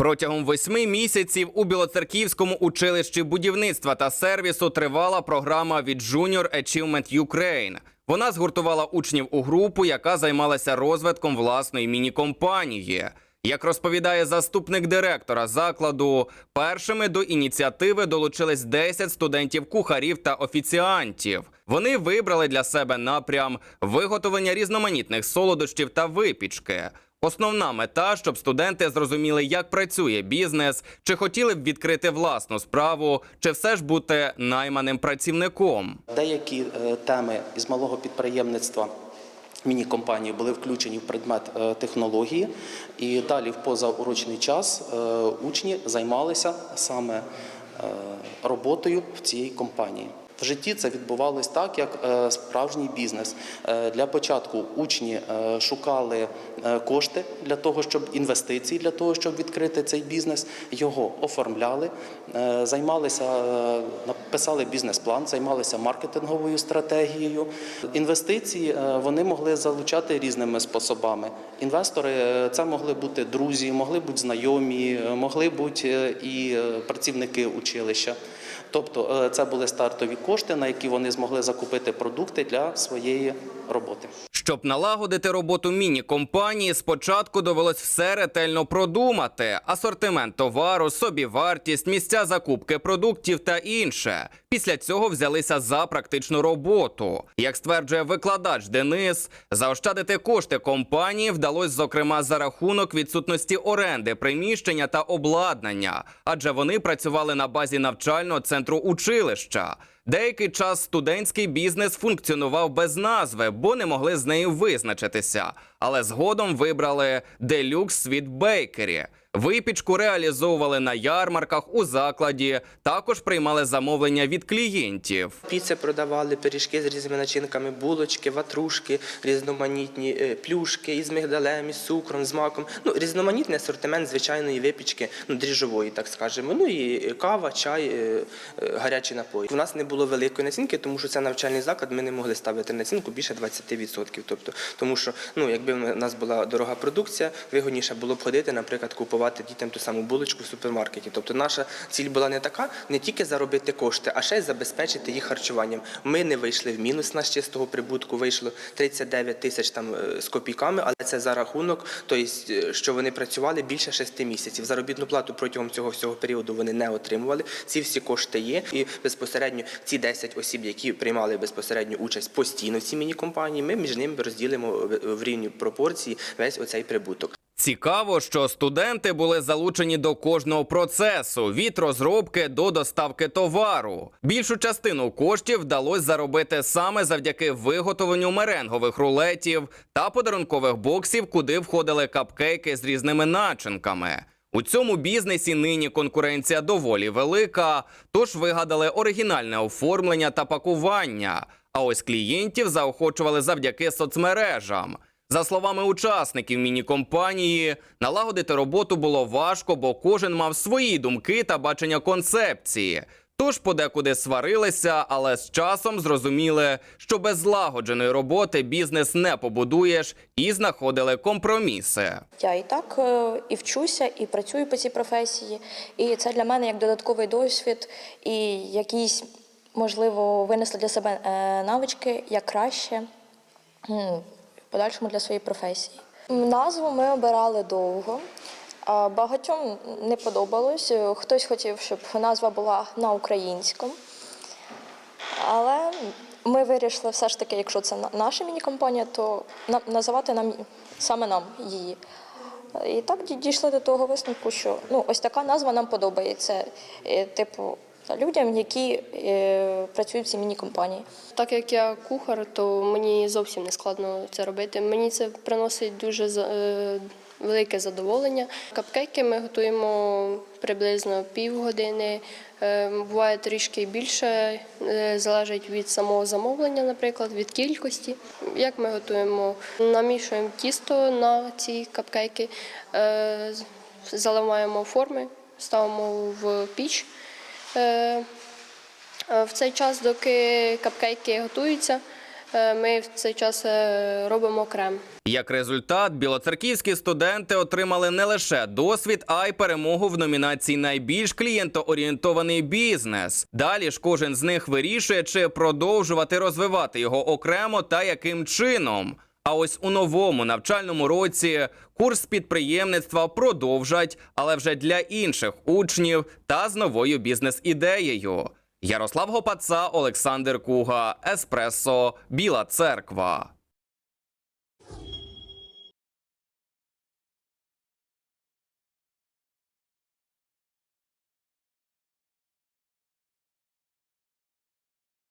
Протягом восьми місяців у Білоцерківському училищі будівництва та сервісу тривала програма від Junior Achievement Ukraine. Вона згуртувала учнів у групу, яка займалася розвитком власної міні-компанії. Як розповідає заступник директора закладу, першими до ініціативи долучились 10 студентів-кухарів та офіціантів. Вони вибрали для себе напрям виготовлення різноманітних солодощів та випічки. Основна мета, щоб студенти зрозуміли, як працює бізнес, чи хотіли б відкрити власну справу, чи все ж бути найманим працівником. Деякі е, теми із малого підприємництва міні-компанії були включені в предмет е, технології, і далі в позаурочний час е, учні займалися саме роботою в цій компанії. В житті це відбувалось так, як е, справжній бізнес. Е, Для початку учні е, шукали кошти для того, щоб інвестиції для того, щоб відкрити цей бізнес. Його оформляли, займалися, написали бізнес-план, займалися маркетинговою стратегією. Інвестиції вони могли залучати різними способами. Інвестори це могли бути друзі, могли бути знайомі, могли бути і працівники училища. Тобто е, це були стартові кошти, на які вони змогли закупити продукти для своєї роботи. Щоб налагодити роботу міні-компанії, спочатку довелось все ретельно продумати: асортимент товару, собівартість, місця закупки продуктів та інше. Після цього взялися за практичну роботу. Як стверджує викладач Денис, заощадити кошти компанії вдалося, зокрема, за рахунок відсутності оренди, приміщення та обладнання, адже вони працювали на базі навчального центру училища. Деякий час студентський бізнес функціонував без назви, бо не могли з нею визначитися. Але згодом вибрали Deluxe Sweet Bakery. Випічку реалізовували на ярмарках у закладі, також приймали замовлення від клієнтів. Піци продавали, пиріжки з різними начинками, булочки, ватрушки, різноманітні е, плюшки із мигдалем, із цукром, з маком. Ну, різноманітний асортимент звичайної випічки, ну, дріжджової, так скажемо. Ну і кава, чай, е, е, гарячі напої. У нас не було великої націнки, тому що це навчальний заклад, ми не могли ставити націнку більше 20%. Тобто, тому що, ну, якби в нас була дорога продукція, вигодніше було б ходити, наприклад, купувати дітям ту саму булочку в супермаркеті. Тобто наша ціль була не така, не тільки заробити кошти, а ще й забезпечити їх харчуванням. Ми не вийшли в мінус на чистого прибутку, вийшло 39 тисяч там е, з копійками, але це за рахунок, тобто, е, що вони працювали більше 6 місяців. Заробітну плату протягом цього всього періоду вони не отримували. Ці всі кошти є. І безпосередньо ці 10 осіб, які приймали безпосередню участь постійно в цій міні-компанії, ми між ними розділимо в- в рівні пропорції весь оцей прибуток. Цікаво, що студенти були залучені до кожного процесу від розробки до доставки товару. Більшу частину коштів вдалося заробити саме завдяки виготовленню меренгових рулетів та подарункових боксів, куди входили капкейки з різними начинками. У цьому бізнесі нині конкуренція доволі велика, тож вигадали оригінальне оформлення та пакування. А ось клієнтів заохочували завдяки соцмережам. За словами учасників міні-компанії, налагодити роботу було важко, бо кожен мав свої думки та бачення концепції. Тож подекуди сварилися, але з часом зрозуміли, що без злагодженої роботи бізнес не побудуєш, і знаходили компроміси. Я і так е, і вчуся, і працюю по цій професії. І це для мене як додатковий досвід, і якісь, можливо, винесли для себе е, навички, як краще подальшому для своєї професії. Назву ми обирали довго. Багатьом не подобалось. Хтось хотів, щоб назва була на українському. Але ми вирішили все ж таки, якщо це наша міні-компанія, то називати нам саме нам її. І так дійшли до того висновку, що ну, ось така назва нам подобається. Е, Типу, людям, які е, працюють в цій міні-компанії. Так як я кухар, то мені зовсім не складно це робити. Мені це приносить дуже е, велике задоволення. Капкейки ми готуємо приблизно півгодини. Е, Буває трішки більше, залежить від самого замовлення, наприклад, від кількості. Як ми готуємо? Намішуємо тісто на ці капкейки, заливаємо форми, ставимо в піч. Е, Е, В цей час, доки капкейки готуються, Е, Ми в цей час робимо крем. Як результат, білоцерківські студенти отримали не лише досвід, а й перемогу в номінації Найбільш клієнтоорієнтований бізнес. Далі ж кожен з них вирішує, чи продовжувати розвивати його окремо та яким чином. А ось у новому навчальному році курс підприємництва продовжать, але вже для інших учнів та з новою бізнес-ідеєю. Ярослав Гопаца, Олександр Куга, Еспресо, Біла Церква.